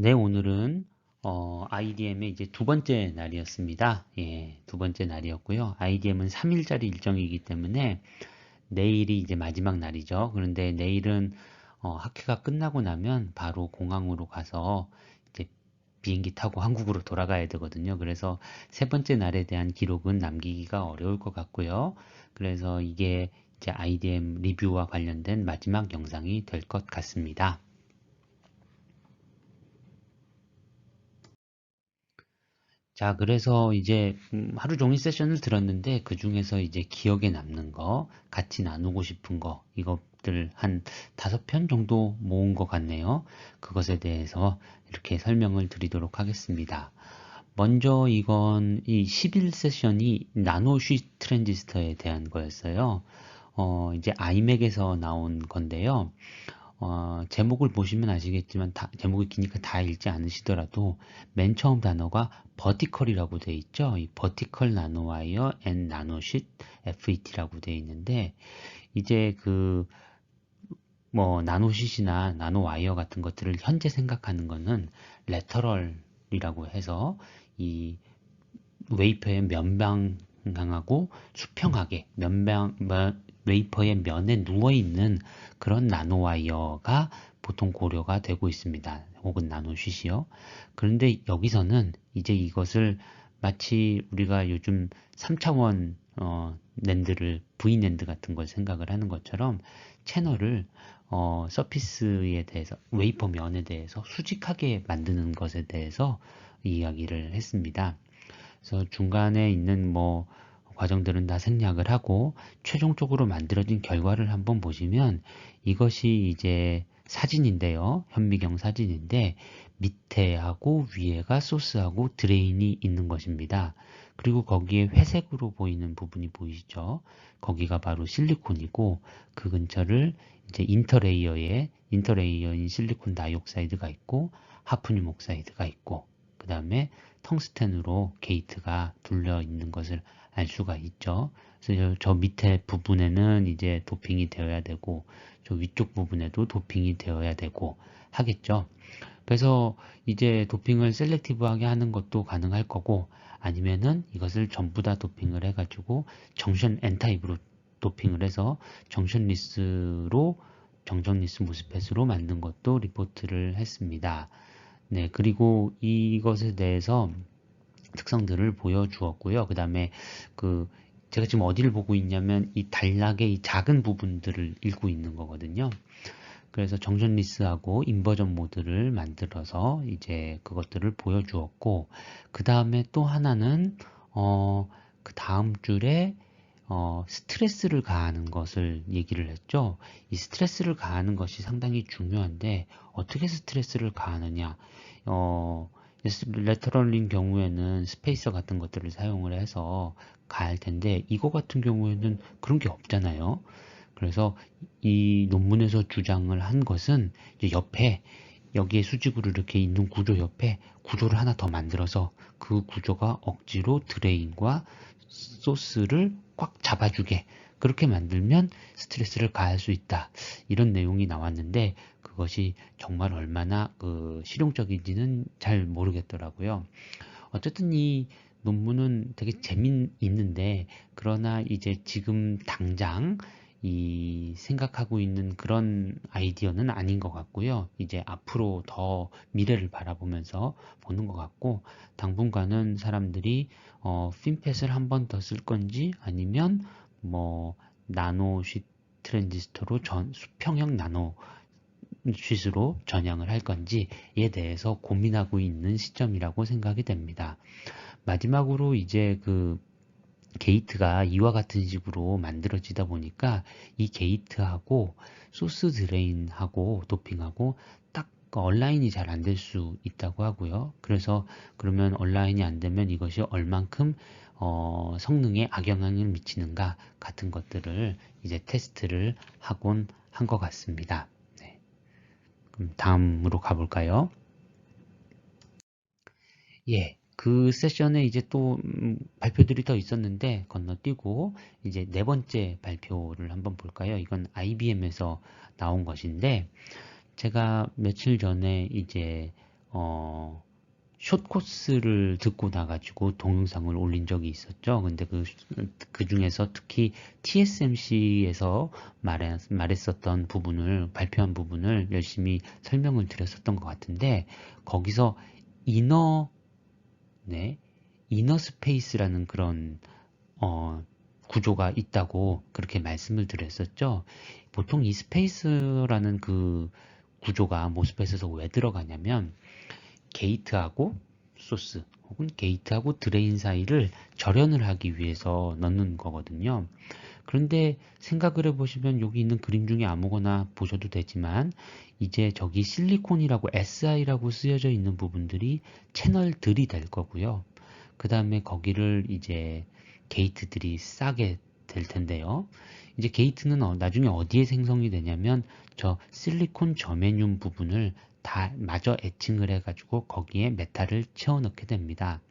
네, 오늘은 어, IDM의 이제 두 번째 날이었습니다. 예, 두 번째 날이었고요. IDM은 3일짜리 일정이기 때문에 내일이 이제 마지막 날이죠. 그런데 내일은 어, 학회가 끝나고 나면 바로 공항으로 가서 이제 비행기 타고 한국으로 돌아가야 되거든요. 그래서 세 번째 날에 대한 기록은 남기기가 어려울 것 같고요. 그래서 이게 이제 IDM 리뷰와 관련된 마지막 영상이 될 것 같습니다. 자, 그래서 이제 음, 하루 종일 세션을 들었는데 그 중에서 이제 기억에 남는 거, 같이 나누고 싶은 거, 이것들 한 다섯 편 정도 모은 것 같네요. 그것에 대해서 이렇게 설명을 드리도록 하겠습니다. 먼저 이건 이 11 세션이 나노쉬 트랜지스터에 대한 거였어요. 어, 이제 아이맥에서 나온 건데요. 어, 제목을 보시면 아시겠지만 다, 제목이 기니까 다 읽지 않으시더라도 맨 처음 단어가 버티컬이라고 되어 있죠. 이 버티컬 나노와이어 앤 나노쉿 FET라고 되어 있는데 이제 그 뭐 나노쉿이나 나노와이어 같은 것들을 현재 생각하는 거는 레터럴이라고 해서 이 웨이퍼의 면방향하고 수평하게 면방 웨이퍼의 면에 누워있는 그런 나노와이어가 보통 고려가 되고 있습니다. 혹은 나노쉬시요. 그런데 여기서는 이제 이것을 마치 우리가 요즘 3차원 어, 랜드를 V랜드 같은 걸 생각을 하는 것처럼 채널을 어, 서피스에 대해서 웨이퍼 면에 대해서 수직하게 만드는 것에 대해서 이야기를 했습니다. 그래서 중간에 있는 뭐 과정들은 다 생략을 하고 최종적으로 만들어진 결과를 한번 보시면 이것이 이제 사진인데요. 현미경 사진인데 밑에하고 위에가 소스하고 드레인이 있는 것입니다. 그리고 거기에 회색으로 보이는 부분이 보이시죠? 거기가 바로 실리콘이고 그 근처를 이제 인터레이어에 인터레이어인 실리콘 다이옥사이드가 있고 하프늄 옥사이드가 있고 그 다음에 텅스텐으로 게이트가 둘려 있는 것을 알 수가 있죠. 그래서 저 밑에 부분에는 이제 도핑이 되어야 되고 저 위쪽 부분에도 도핑이 되어야 되고 하겠죠. 그래서 이제 도핑을 셀렉티브하게 하는 것도 가능할 거고 아니면은 이것을 전부 다 도핑을 해가지고 정션 N타입으로 도핑을 해서 정션 리스로 정전 리스 모스펫으로 만든 것도 리포트를 했습니다. 네, 그리고 이것에 대해서 특성들을 보여주었고요. 그 다음에 그 제가 지금 어디를 보고 있냐면 이 단락의 이 작은 부분들을 읽고 있는 거거든요. 그래서 정전 리스하고 인버전 모드를 만들어서 이제 그것들을 보여주었고 그 다음에 또 하나는 어, 그 다음 줄에 어, 스트레스를 가하는 것을 얘기를 했죠. 이 스트레스를 가하는 것이 상당히 중요한데 어떻게 스트레스를 가하느냐 어, 레터럴인 경우에는 스페이서 같은 것들을 사용을 해서 가할 텐데 이거 같은 경우에는 그런 게 없잖아요. 그래서 이 논문에서 주장을 한 것은 옆에 여기에 수직으로 이렇게 있는 구조 옆에 구조를 하나 더 만들어서 그 구조가 억지로 드레인과 소스를 꽉 잡아주게 그렇게 만들면 스트레스를 가할 수 있다. 이런 내용이 나왔는데 그것이 정말 얼마나 그 실용적인지는 잘 모르겠더라고요. 어쨌든 이 논문은 되게 재미있는데 그러나 이제 지금 당장 이 생각하고 있는 그런 아이디어는 아닌 것 같고요. 이제 앞으로 더 미래를 바라보면서 보는 것 같고 당분간은 사람들이 어, 핀펫을 한 번 더 쓸 건지 아니면 뭐 나노 쉿 트랜지스터로 전 수평형 나노 쉿으로 전향을 할 건지에 대해서 고민하고 있는 시점이라고 생각이 됩니다. 마지막으로 이제 그 게이트가 이와 같은 식으로 만들어지다 보니까 이 게이트하고 소스 드레인하고 도핑하고 딱 얼라인이 잘 안 될 수 있다고 하고요. 그래서 그러면 얼라인이 안 되면 이것이 얼만큼 어, 성능에 악영향을 미치는가 같은 것들을 이제 테스트를 하곤 한 것 같습니다. 네. 그럼 다음으로 가볼까요? 예, 그 세션에 이제 또 음, 발표들이 더 있었는데 건너뛰고 이제 네 번째 발표를 한번 볼까요? 이건 IBM에서 나온 것인데 제가 며칠 전에 이제 어, 숏코스를 듣고 나가지고 동영상을 올린 적이 있었죠. 근데 그, 그 중에서 특히 TSMC에서 말했, 말했었던 부분을, 발표한 부분을 열심히 설명을 드렸었던 것 같은데, 거기서 이너, 네, 이너 스페이스라는 그런, 어, 구조가 있다고 그렇게 말씀을 드렸었죠. 보통 이 스페이스라는 그 구조가 모스펫에서 왜 들어가냐면, 게이트하고 소스 혹은 게이트하고 드레인 사이를 절연을 하기 위해서 넣는 거거든요. 그런데 생각을 해보시면 여기 있는 그림 중에 아무거나 보셔도 되지만 이제 저기 실리콘이라고 SI라고 쓰여져 있는 부분들이 채널들이 될 거고요. 그 다음에 거기를 이제 게이트들이 싸게 될 텐데요. 이제 게이트는 어, 나중에 어디에 생성이 되냐면 저 실리콘 저메늄 부분을 다 마저 애칭을 해가지고 거기에 메탈을 채워 넣게 됩니다.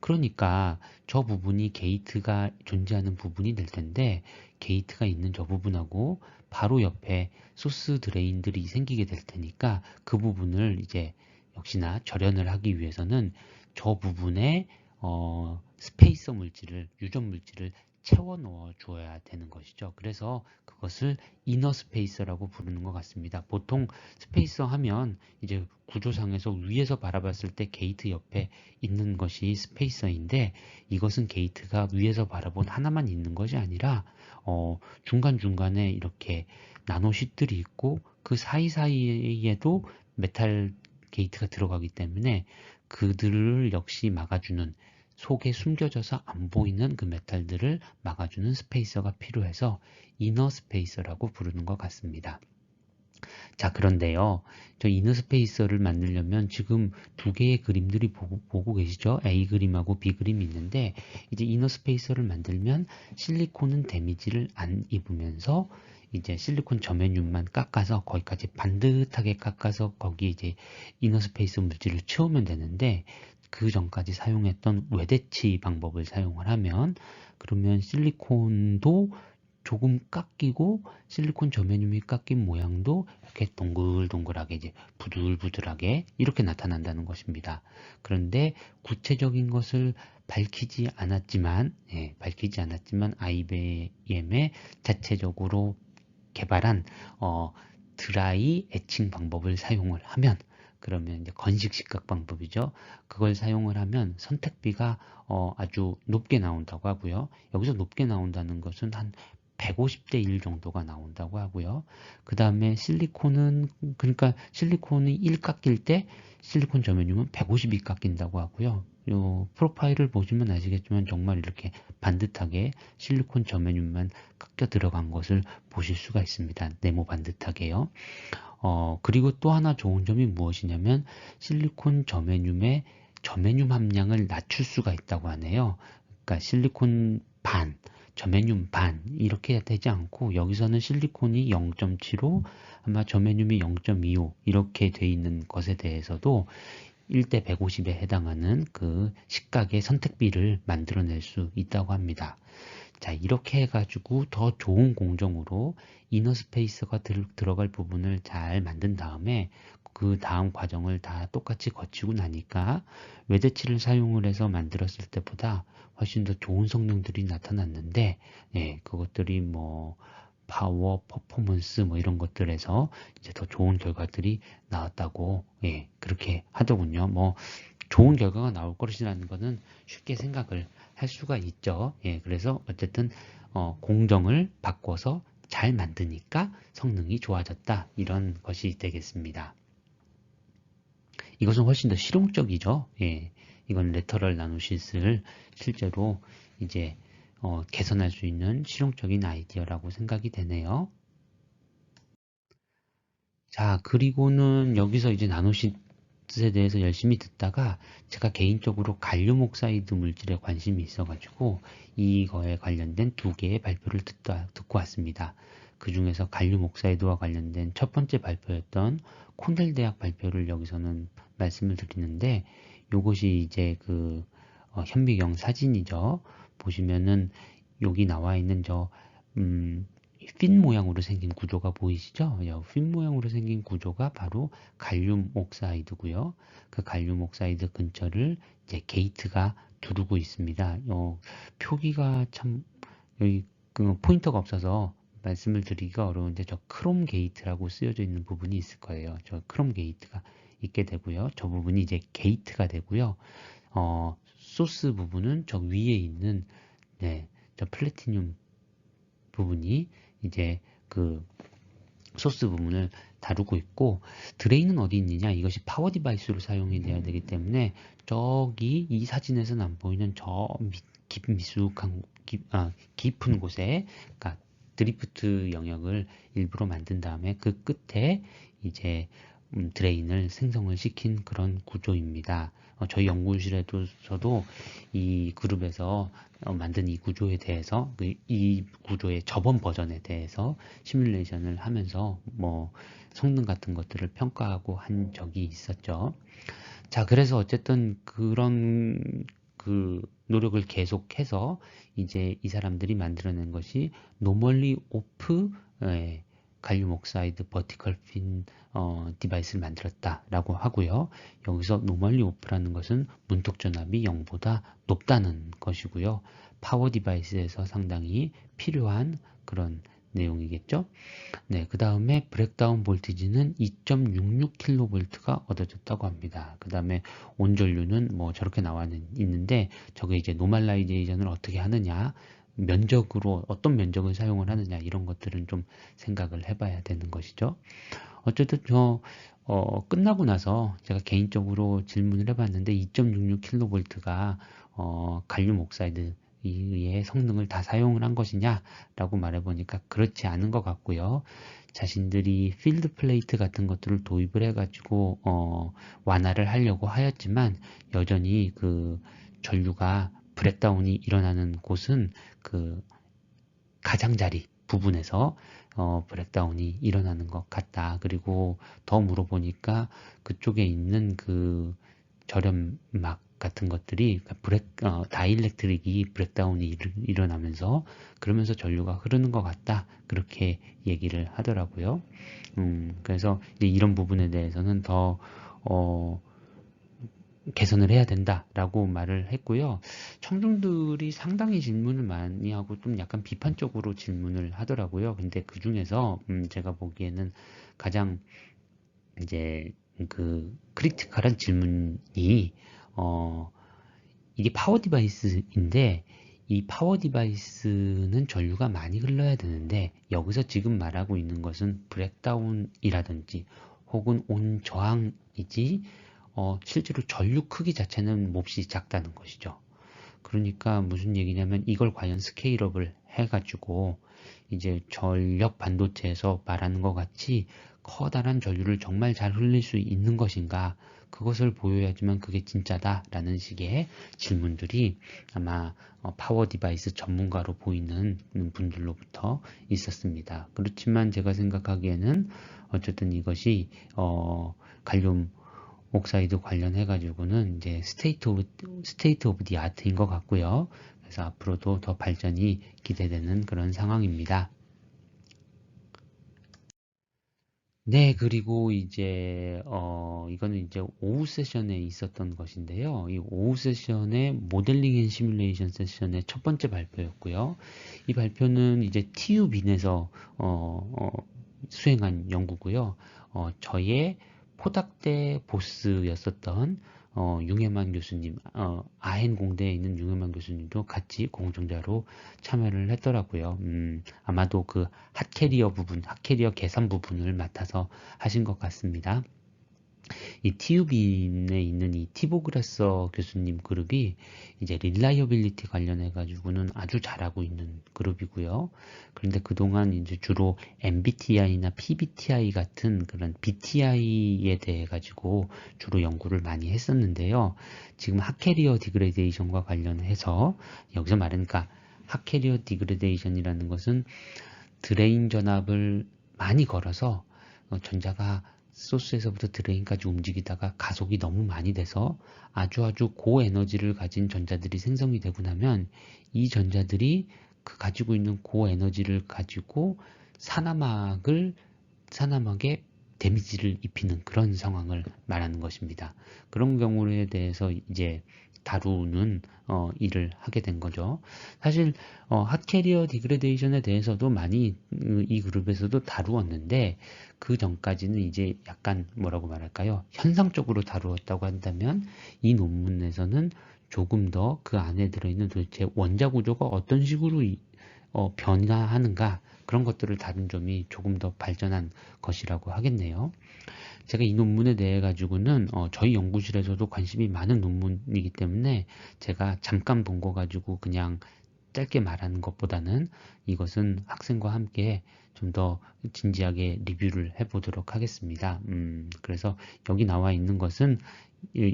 그러니까 저 부분이 게이트가 존재하는 부분이 될 텐데 게이트가 있는 저 부분하고 바로 옆에 소스 드레인들이 생기게 될 테니까 그 부분을 이제 역시나 절연을 하기 위해서는 저 부분에 어, 스페이서 물질을 유전 물질을 채워 넣어 줘야 되는 것이죠. 그래서 그것을 이너 스페이서라고 부르는 것 같습니다. 보통 스페이서 하면 이제 구조상에서 위에서 바라봤을 때 게이트 옆에 있는 것이 스페이서인데 이것은 게이트가 위에서 바라본 하나만 있는 것이 아니라 어, 중간중간에 이렇게 나노쉿들이 있고 그 사이사이에도 메탈 게이트가 들어가기 때문에 그들을 역시 막아주는 속에 숨겨져서 안 보이는 그 메탈들을 막아주는 스페이서가 필요해서 이너 스페이서라고 부르는 것 같습니다. 자 그런데요 저 이너 스페이서를 만들려면 지금 두 개의 그림들이 보고, 보고 계시죠 A 그림하고 B 그림이 있는데 이제 이너 스페이서를 만들면 실리콘은 데미지를 안 입으면서 이제 실리콘 저면륨만 깎아서 거기까지 반듯하게 깎아서 거기에 이제 이너 스페이스 물질을 채우면 되는데 그 전까지 사용했던 외대치 방법을 사용을 하면 그러면 실리콘도 조금 깎이고 실리콘 저면륨이 깎인 모양도 이렇게 동글동글하게 이제 부들부들하게 이렇게 나타난다는 것입니다. 그런데 구체적인 것을 밝히지 않았지만 예, 밝히지 않았지만 IBM의 자체적으로 개발한 어, 드라이 애칭 방법을 사용을 하면 그러면 이제 건식 식각 방법이죠. 그걸 사용을 하면 선택비가 어, 아주 높게 나온다고 하고요. 여기서 높게 나온다는 것은 한 150대 1 정도가 나온다고 하고요. 그 다음에 실리콘은 그러니까 실리콘이 1 깎일 때 실리콘 저면륨은 150이 깎인다고 하고요. 요 프로파일을 보시면 아시겠지만 정말 이렇게 반듯하게 실리콘 저면륨만 깎여 들어간 것을 보실 수가 있습니다. 네모 반듯하게요. 어, 그리고 또 하나 좋은 점이 무엇이냐면 실리콘 저메늄의 저메늄 함량을 낮출 수가 있다고 하네요. 그러니까 실리콘 반, 저메늄 반 이렇게 되지 않고 여기서는 실리콘이 0.75 아마 저메늄이 0.25 이렇게 돼 있는 것에 대해서도 1대 150에 해당하는 그 식각의 선택비를 만들어낼 수 있다고 합니다. 자 이렇게 해가지고 더 좋은 공정으로 이너 스페이스가 들, 들어갈 부분을 잘 만든 다음에 그 다음 과정을 다 똑같이 거치고 나니까 외대치를 사용을 해서 만들었을 때보다 훨씬 더 좋은 성능들이 나타났는데 예, 그것들이 뭐 파워, 퍼포먼스 뭐 이런 것들에서 이제 더 좋은 결과들이 나왔다고 예, 그렇게 하더군요. 뭐 좋은 결과가 나올 것이라는 것은 쉽게 생각을 할 수가 있죠. 예, 그래서 어쨌든 어, 공정을 바꿔서 잘 만드니까 성능이 좋아졌다. 이런 것이 되겠습니다. 이것은 훨씬 더 실용적이죠. 예, 이건 레터럴 나노시스를 실제로 이제 어, 개선할 수 있는 실용적인 아이디어라고 생각이 되네요. 자, 그리고는 여기서 이제 나노시 뜻에 대해서 열심히 듣다가 제가 개인적으로 갈륨 옥사이드 물질에 관심이 있어가지고 이거에 관련된 두 개의 발표를 듣다, 듣고 왔습니다. 그 중에서 갈륨 옥사이드와 관련된 첫 번째 발표였던 콘델 대학 발표를 여기서는 말씀을 드리는데 이것이 이제 그 어, 현미경 사진이죠. 보시면은 여기 나와 있는 저 음, 핀 모양으로 생긴 구조가 보이시죠? 이핀 모양으로 생긴 구조가 바로 갈륨 옥사이드고요. 그 갈륨 옥사이드 근처를 이제 게이트가 두르고 있습니다. 어, 표기가 참 여기 그 포인터가 없어서 말씀을 드리기가 어려운데 저 크롬 게이트라고 쓰여져 있는 부분이 있을 거예요. 저 크롬 게이트가 있게 되고요. 저 부분이 이제 게이트가 되고요. 어, 소스 부분은 저 위에 있는 네, 저 플래티늄 부분이 이제 그 소스 부분을 다루고 있고 드레인은 어디 있느냐? 이것이 파워 디바이스로 사용이 돼야 되기 때문에 저기 이 사진에서는 안 보이는 저 깊, 미숙한 깊, 아, 깊은 곳에 그러니까 드리프트 영역을 일부러 만든 다음에 그 끝에 이제 음, 드레인을 생성을 시킨 그런 구조입니다. 어, 저희 연구실에서도 이 그룹에서 어, 만든 이 구조에 대해서 그, 이 구조의 저번 버전에 대해서 시뮬레이션을 하면서 뭐 성능 같은 것들을 평가하고 한 적이 있었죠. 자, 그래서 어쨌든 그런 그 노력을 계속해서 이제 이 사람들이 만들어낸 것이 노멀리 오프 예, 갈륨 옥사이드 버티컬 핀 어, 디바이스를 만들었다라고 하고요. 여기서 노멀리 오프라는 것은 문턱 전압이 0보다 높다는 것이고요. 파워 디바이스에서 상당히 필요한 그런 내용이겠죠. 네, 그 다음에 브렉다운 볼티지는 2.66kV가 얻어졌다고 합니다. 그 다음에 온전류는 뭐 저렇게 나와 있는데 저게 이제 노멀라이제이션을 어떻게 하느냐 면적으로 어떤 면적을 사용을 하느냐 이런 것들은 좀 생각을 해봐야 되는 것이죠. 어쨌든 저 어, 끝나고 나서 제가 개인적으로 질문을 해봤는데 2.66kV가 어, 갈륨 옥사이드 이의 성능을 다 사용을 한 것이냐라고 말해보니까 그렇지 않은 것 같고요. 자신들이 필드 플레이트 같은 것들을 도입을 해가지고 어, 완화를 하려고 하였지만 여전히 그 전류가 브렉다운이 일어나는 곳은 그 가장자리 부분에서 어, 브렉다운이 일어나는 것 같다. 그리고 더 물어보니까 그쪽에 있는 그 절연막 같은 것들이 그러니까 브렉 어, 다일렉트릭이 브렉다운이 일, 어나면서 그러면서 전류가 흐르는 것 같다 그렇게 얘기를 하더라고요. 음, 그래서 이런 부분에 대해서는 더 어, 개선을 해야 된다라고 말을 했고요. 청중들이 상당히 질문을 많이 하고 좀 약간 비판적으로 질문을 하더라고요. 근데 그 중에서 음 제가 보기에는 가장 이제 그 크리티컬한 질문이 어 이게 파워 디바이스인데 이 파워 디바이스는 전류가 많이 흘러야 되는데 여기서 지금 말하고 있는 것은 브렉다운이라든지 혹은 온 저항이지 어, 실제로 전류 크기 자체는 몹시 작다는 것이죠. 그러니까 무슨 얘기냐면 이걸 과연 스케일업을 해가지고 이제 전력 반도체에서 말하는 것 같이 커다란 전류를 정말 잘 흘릴 수 있는 것인가 그것을 보여야지만 그게 진짜다라는 식의 질문들이 아마 어, 파워 디바이스 전문가로 보이는 분들로부터 있었습니다. 그렇지만 제가 생각하기에는 어쨌든 이것이 어, 갈륨 옥사이드 관련해 가지고는 이제 스테이트 오브 스테이트 오브 디 아트인 것 같고요. 그래서 앞으로도 더 발전이 기대되는 그런 상황입니다. 네, 그리고 이제 어 이거는 이제 오후 세션에 있었던 것인데요. 이 오후 세션의 모델링 앤 시뮬레이션 세션의 첫 번째 발표였고요. 이 발표는 이제 TU빈에서 어, 어, 수행한 연구고요. 어, 저의 포닥대 보스였었던 어, 융해만 교수님, 어, 아헨 공대에 있는 융해만 교수님도 같이 공정자로 참여를 했더라고요. 음, 아마도 그 핫캐리어 부분, 핫캐리어 계산 부분을 맡아서 하신 것 같습니다. 이 TU빈에 있는 이 티보그라서 교수님 그룹이 이제 릴라이어빌리티 관련해 가지고는 아주 잘하고 있는 그룹이고요. 그런데 그동안 이제 주로 MBTI나 PBTI 같은 그런 BTI에 대해 가지고 주로 연구를 많이 했었는데요. 지금 하캐리어 디그레데이션과 관련해서 여기서 말하니까 하캐리어 디그레데이션이라는 것은 드레인 전압을 많이 걸어서 어, 전자가 소스에서부터 드레인까지 움직이다가 가속이 너무 많이 돼서 아주 아주 고에너지를 가진 전자들이 생성이 되고 나면 이 전자들이 그 가지고 있는 고에너지를 가지고 산화막을 산화막에 데미지를 입히는 그런 상황을 말하는 것입니다. 그런 경우에 대해서 이제 다루는 어, 일을 하게 된 거죠. 사실 어, 핫캐리어 디그레데이션에 대해서도 많이 음, 이 그룹에서도 다루었는데 그 전까지는 이제 약간 뭐라고 말할까요? 현상적으로 다루었다고 한다면 이 논문에서는 조금 더 그 안에 들어있는 도대체 원자 구조가 어떤 식으로 이, 어, 변화하는가 그런 것들을 다룬 점이 조금 더 발전한 것이라고 하겠네요. 제가 이 논문에 대해 가지고는 어, 저희 연구실에서도 관심이 많은 논문이기 때문에 제가 잠깐 본 거 가지고 그냥 짧게 말하는 것보다는 이것은 학생과 함께 좀 더 진지하게 리뷰를 해보도록 하겠습니다. 음, 그래서 여기 나와 있는 것은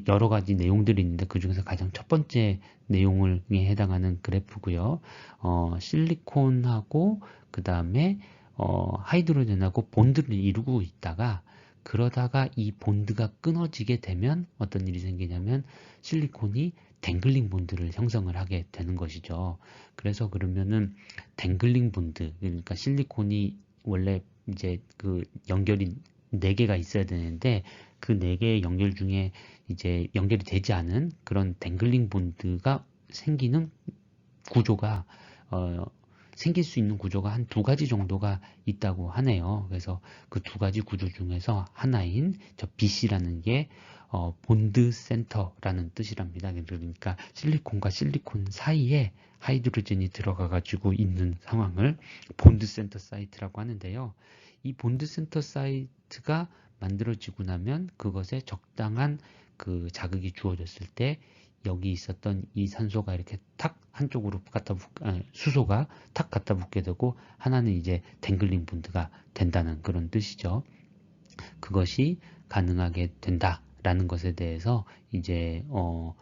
여러 가지 내용들이 있는데 그 중에서 가장 첫 번째 내용을 해당하는 그래프고요. 어, 실리콘하고 그 다음에 어, 하이드로젠하고 본드를 이루고 있다가 그러다가 이 본드가 끊어지게 되면 어떤 일이 생기냐면 실리콘이 댕글링 본드를 형성을 하게 되는 것이죠. 그래서 그러면은 댕글링 본드 그러니까 실리콘이 원래 이제 그 연결이 4개가 있어야 되는데 그 4개의 연결 중에 이제 연결이 되지 않은 그런 댕글링 본드가 생기는 구조가 어, 생길 수 있는 구조가 한 두 가지 정도가 있다고 하네요. 그래서 그 두 가지 구조 중에서 하나인 저 BC라는 게 어, 본드 센터라는 뜻이랍니다. 그러니까 실리콘과 실리콘 사이에 하이드로젠이 들어가 가지고 있는 상황을 본드 센터 사이트라고 하는데요. 이 본드 센터 사이트가 만들어지고 나면 그것에 적당한 그 자극이 주어졌을 때 여기 있었던 이 산소가 이렇게 탁 한쪽으로 갖다 붙, 아, 수소가 탁 갖다 붙게 되고 하나는 이제 댕글링 본드가 된다는 그런 뜻이죠. 그것이 가능하게 된다라는 것에 대해서 이제 어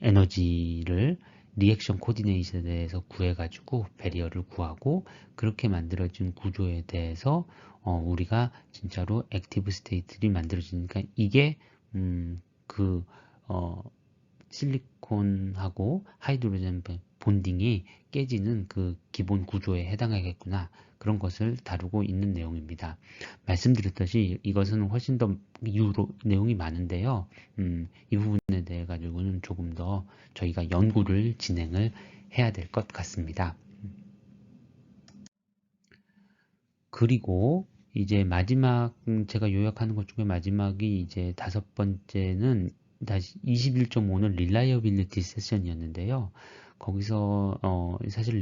에너지를 리액션 코디네이션에 대해서 구해가지고 배리어를 구하고 그렇게 만들어진 구조에 대해서 어, 우리가 진짜로 액티브 스테이트를 만들어지니까 이게 음, 그 어, 실리콘하고 하이드로젠 본딩이 깨지는 그 기본 구조에 해당하겠구나 그런 것을 다루고 있는 내용입니다. 말씀드렸듯이 이것은 훨씬 더 이후로 내용이 많은데요. 음, 이 부분에 대해 가지고는 조금 더 저희가 연구를 진행을 해야 될 것 같습니다. 그리고 이제 마지막 음, 제가 요약하는 것 중에 마지막이 이제 다섯 번째는 다시 21.5는 릴라이어빌리티 세션이었는데요. 거기서 어 사실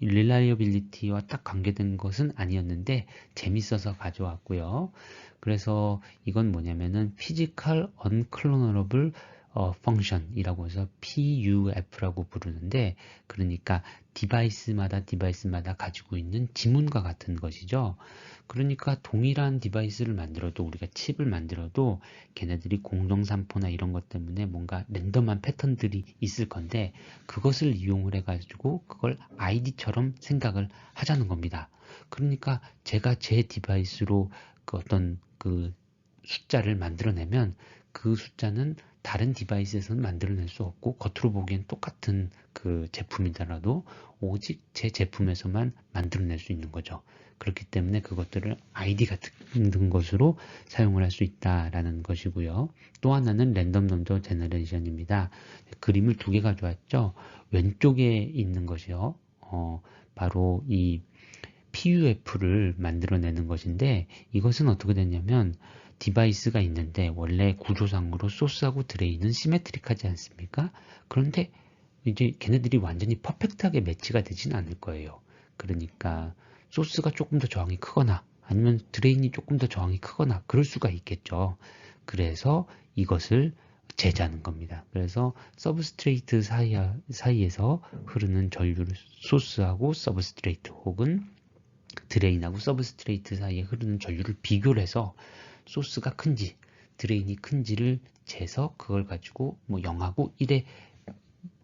릴라이어빌리티와 딱 관계된 것은 아니었는데 재밌어서 가져왔고요. 그래서 이건 뭐냐면은 피지컬 언클로너러블 어, 펑션이라고 해서 PUF라고 부르는데 그러니까 디바이스마다 디바이스마다 가지고 있는 지문과 같은 것이죠. 그러니까 동일한 디바이스를 만들어도 우리가 칩을 만들어도 걔네들이 공동산포나 이런 것 때문에 뭔가 랜덤한 패턴들이 있을 건데 그것을 이용을 해가지고 그걸 아이디처럼 생각을 하자는 겁니다. 그러니까 제가 제 디바이스로 그 어떤 그 숫자를 만들어내면 그 숫자는 다른 디바이스에서는 만들어낼 수 없고 겉으로 보기엔 똑같은 그 제품이더라도 오직 제 제품에서만 만들어낼 수 있는 거죠. 그렇기 때문에 그것들을 아이디 같은 것으로 사용을 할 수 있다라는 것이고요. 또 하나는 랜덤 넘버 제너레이션입니다. 그림을 두 개 가져왔죠. 왼쪽에 있는 것이요. 어, 바로 이 PUF를 만들어내는 것인데 이것은 어떻게 됐냐면 디바이스가 있는데 원래 구조상으로 소스하고 드레인은 시메트릭하지 않습니까? 그런데 이제 걔네들이 완전히 퍼펙트하게 매치가 되진 않을 거예요. 그러니까 소스가 조금 더 저항이 크거나 아니면 드레인이 조금 더 저항이 크거나 그럴 수가 있겠죠. 그래서 이것을 제자는 겁니다. 그래서 서브스트레이트 사이, 사이에서 흐르는 전류를 소스하고 서브스트레이트 혹은 드레인하고 서브스트레이트 사이에 흐르는 전류를 비교를 해서 소스가 큰지 드레인이 큰지를 재서 그걸 가지고 뭐 0하고 1에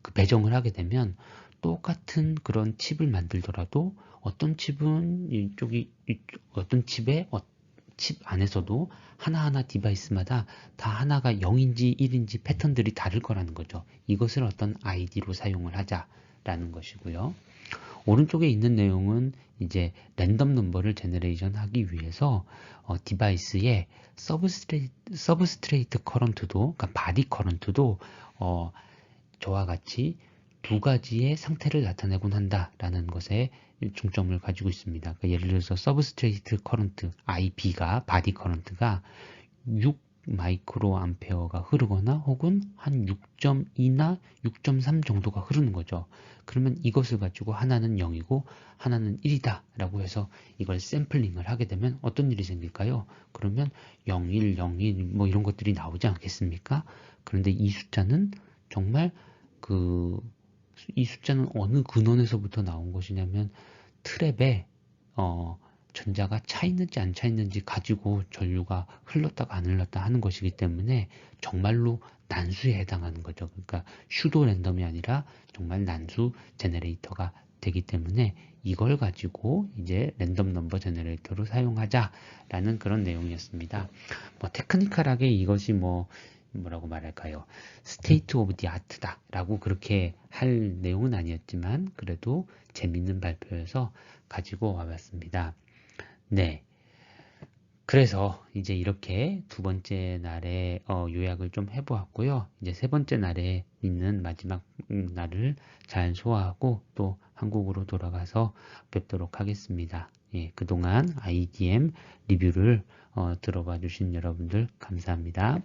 그 배정을 하게 되면 똑같은 그런 칩을 만들더라도 어떤 칩은 이쪽이 이쪽, 어떤 칩에 어, 칩 안에서도 하나하나 디바이스마다 다 하나가 0인지 1인지 패턴들이 다를 거라는 거죠. 이것을 어떤 아이디로 사용을 하자라는 것이고요. 오른쪽에 있는 내용은 이제 랜덤 넘버를 제너레이션 하기 위해서 어, 디바이스에 서브스트레이트, 서브스트레이트 커런트도 그러니까 바디 커런트도 어, 저와 같이 두 가지의 상태를 나타내곤 한다라는 것에 중점을 가지고 있습니다. 그러니까 예를 들어서 서브스트레이트 커런트 IB가 바디 커런트가 6 마이크로 암페어가 흐르거나 혹은 한 6.2나 6.3 정도가 흐르는 거죠. 그러면 이것을 가지고 하나는 0이고 하나는 1이다 라고 해서 이걸 샘플링을 하게 되면 어떤 일이 생길까요? 그러면 0, 1, 0, 1 뭐 이런 것들이 나오지 않겠습니까? 그런데 이 숫자는 정말 그 이 숫자는 어느 근원에서부터 나온 것이냐면 트랩에 어 전자가 차 있는지 안 차 있는지 가지고 전류가 흘렀다가 안 흘렀다 하는 것이기 때문에 정말로 난수에 해당하는 거죠. 그러니까 슈도 랜덤이 아니라 정말 난수 제네레이터가 되기 때문에 이걸 가지고 이제 랜덤 넘버 제네레이터로 사용하자라는 그런 내용이었습니다. 뭐 테크니컬하게 이것이 뭐 뭐라고 말할까요? 스테이트 오브 디 아트다 라고 그렇게 할 내용은 아니었지만 그래도 재밌는 발표여서 가지고 와봤습니다. 네. 그래서 이제 이렇게 두 번째 날에 어, 요약을 좀 해보았고요. 이제 세 번째 날에 있는 마지막 날을 잘 소화하고 또 한국으로 돌아가서 뵙도록 하겠습니다. 예, 그동안 IDM 리뷰를 어, 들어봐 주신 여러분들 감사합니다.